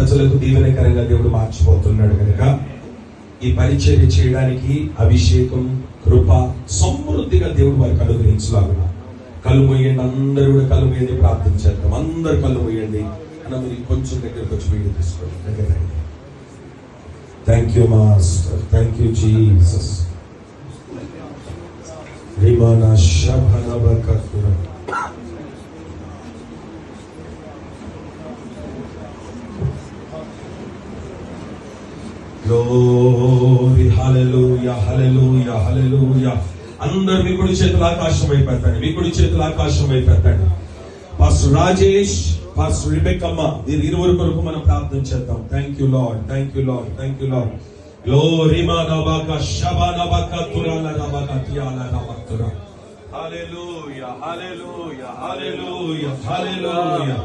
ప్రజలకు దీవెనకరంగా దేవుడు మార్చిపోతున్నాడు కనుక ఈ పరిచర్య చేయడానికి అభిషేకం కృప సమృద్ధిగా దేవుడు వారికి అనుగ్రహించలాగున. కళ్ళు మొయ్యండి అందరూ కూడా కళ్ళు మొయ్యండి ప్రార్థించేద్దాం అందరు కళ్ళు మొయ్యండి అన్న మీరు కొంచెం దగ్గరకు వచ్చి వీడియో తీసుకోండి. దగ్గర thank you master thank you Jesus రిమాన శభనబకతుర గ్లోరీ హల్లెలూయా హల్లెలూయా హల్లెలూయా అందరు మీ కుడి చేతులు ఆకాశం వైపు ఎత్తండి మీ కుడి చేతులు ఆకాశం వైపు ఎత్తండి పాస్టర్ రాజేష్ పాస్టర్ రిబెక్కమ్మ దీని ఇరువురు కొరకు మనం ప్రార్థన చేద్దాం. Thank you Lord thank you Lord thank you Lord glory మా నబక శబ నబక తురాల నబక తియాల నబక హల్లెలూయా హల్లెలూయా హల్లెలూయా హల్లెలూయా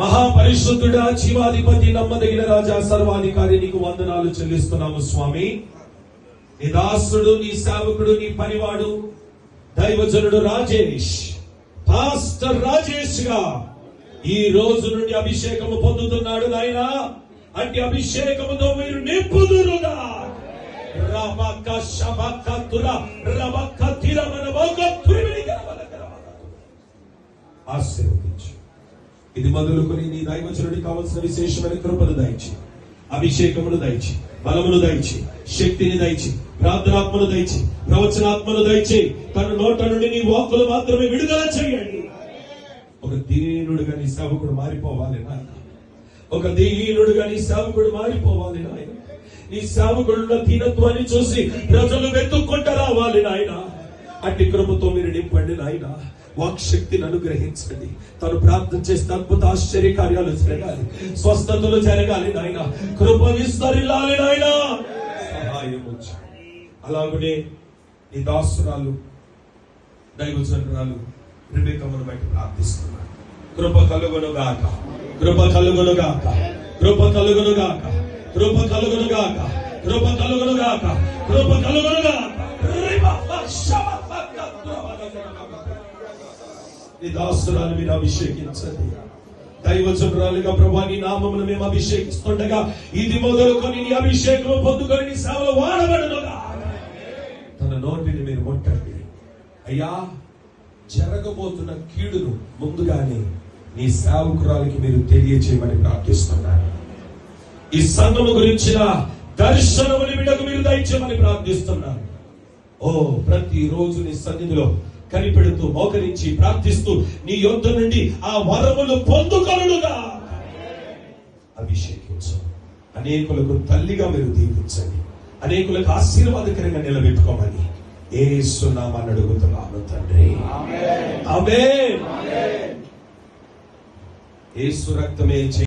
మహాపరిశుద్ధుడా జీవాధిపతి నమ్మదగిన రాజా సర్వాధికారి నీకు వందనాలు చెల్లిస్తున్నాము స్వామి. నీ దాసుడు నీ సేవకుడు నీ పనివాడు దైవజనుడు రాజేష్. పాస్టర్ రాజేష్గా ఈ రోజు నుండి అభిషేకము పొందుతున్నాడు నాయన. అంటే అభిషేకముతో మీరు నింపుదురుగా. రబక శబక తుల రబక తిరమన ఆశీర్వదించు. ఇది మొదలుకొని నీ దైవచనుడికి కావలసిన విశేషమైన కృపను దయచి అభిషేకమును దయచి బలమును దయచి శక్తిని దయచి ప్రార్థనాత్మను దయచి ప్రవచనాత్మను దయచి తన నోట నుండి నీ వాక్కులు మాత్రమే విడుదల చేయండి. ఒక దీనుడుగా నీ సేవకుడు మారిపోవాలి నాయన. ఒక దీనుడుగా నీ సేవకుడు మారిపోవాలి నాయన. నీ సేవకుడున్న దీనత్వాన్ని చూసి ప్రజలు వెతుక్కుంటూ రావాలి నాయన. అట్టి కృపతో మీరు నింపండి నాయనా. వాక్శక్తిని అనుగ్రహించండి. తను ప్రార్థన చేస్తే అద్భుత ఆశ్చర్య కార్యాలు జరగాలి. స్వస్థతలు జరగాలి నాయన. కృప విస్తరిల్లాలి నాయన. సహాయం వచ్చి. అలాగనే నీ దాసురాలు దైవజనురాలు వివేకమును బయట ప్రార్థిస్తున్నాను కృప కలుగునుగాక. కృప కలుగునుగాక. కృప కలుగునుగాక. కృప కలుగునుగాక. కృప కలుగునుగాక. కృప కలుగునుగాక. నీ దాసురాలు మీరు అభిషేకించండి. దైవజనురాలుగా ప్రభా నీ నామమును మేము అభిషేకిస్తుండగా ఇది మొదలుకొని నీ అభిషేకం పొందుకొని నీ సేవలు వాడబడునుగా. తన నోటిని మీరు ముట్టండి. అయ్యా జరగబోతున్న కీడును ముందుగానే నీ సేవకురాలకి మీరు తెలియచేయమని ప్రార్థిస్తున్నాను. ఈ సంఘము గురించిన దర్శనముని విడకు మీరు దయచేయమని ప్రార్థిస్తున్నాను. ఓ ప్రతిరోజు నీ సన్నిధిలో కనిపెడుతూ మోకరించి ప్రార్థిస్తూ నీ యొద్ద నుండి ఆ వరములు పొందుకొనుగా అభిషేకించు. అనేకులకు తల్లిగా మీరు దీవించండి. అనేకులకు ఆశీర్వాదకరంగా నిలబెట్టుకోమని ఏ సున్నామని అడుగుతున్నాను తండ్రి. ఆమె ఏసు రక్తమే